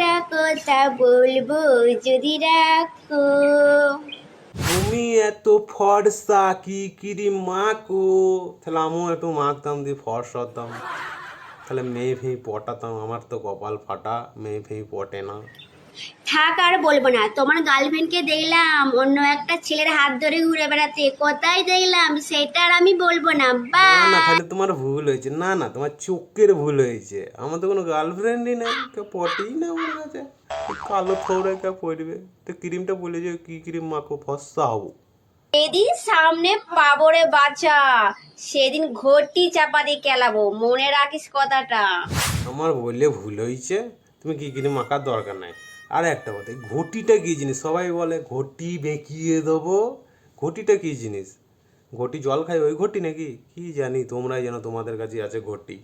একটা কথা বলব, যদি রাখো। তুমি এত ফর্সা, কি কিরি মাখো তাহলে আমিও একটু মাখতাম দিয়ে ফর্সা হতাম তাহলে মেয়ে ফেয়ে পটাতাম, আমার তো কপাল ফাটা, মেয়ে ফেয়ে পটে না। থাক আর বলব না। তোমার গার্লফ্রেন্ডকে দেখলাম অন্য একটা ছেলের হাত ধরে ঘুরে বেড়াতে কোথায় দেখলাম? সেটা আর আমি বলব না। বা না না তাহলে তোমার ভুল হয়েছে। না না তোমার চোখের ভুল হয়েছে। আমার তো কোনো গার্লফ্রেন্ডই নেই। কেউ পটেই না আমার কাছে। কালো থৌড়ে কেউ পড়বে তো ক্রিমটা বলে যে কি ক্রিম মাখো? ফর্সা হব। সেদিন সামনে পাবো রে বাচ্চা। সেদিন ঘটি চাপা দিয়ে কেলাবো। মনে রাখিস কথাটা। আমার বললে ভুল হয়েছে। তুমি কি ক্রিম মাখার দরকার নাই। আর একটা কথা ঘটিটা কী জিনিস? সবাই বলে ঘটি বেঁকিয়ে দেবো। ঘটিটা কী জিনিস? ঘটি জল খায় ওই ঘটি নাকি? কি জানি তোমরাই যেন তোমাদের কাছে আছে ঘটি।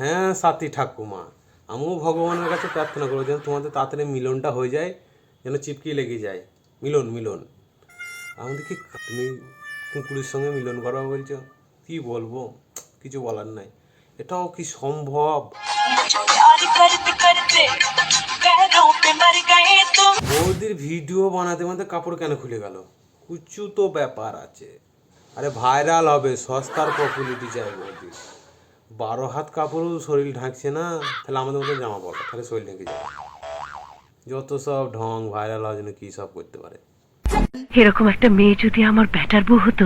হ্যাঁ সাথী ঠাকুমা আমিও ভগবানের কাছে প্রার্থনা করব যেন তোমাদের তাড়াতাড়ি মিলনটা হয়ে যায় যেন চিপকি লেগে যায়। মিলন মিলন। আমাদেরকে তুমি কুকুরের সঙ্গে মিলন করা বলছে, কি বলব? কিছু বলার নাই। এটাও কি সম্ভব? বৌদির ভিডিও বানাতে বানাতে কাপড় কেন খুলে গেল? উঁচু তো ব্যাপার আছে। আরে ভাইরাল হবে, সস্তার পপুলিটি চাই বৌদি। বারো হাত কাপড়ও শরীর ঢাকছে না। তাহলে আমাদের মতো জামা পড়ো তাহলে শরীর ঢেকে যাবে। যত সব ঢং, ভাইরাল হওয়ার জন্য কী সব করতে পারে? এরকম একটা মেয়ে যদি আমার ব্যাটার বউ হতো?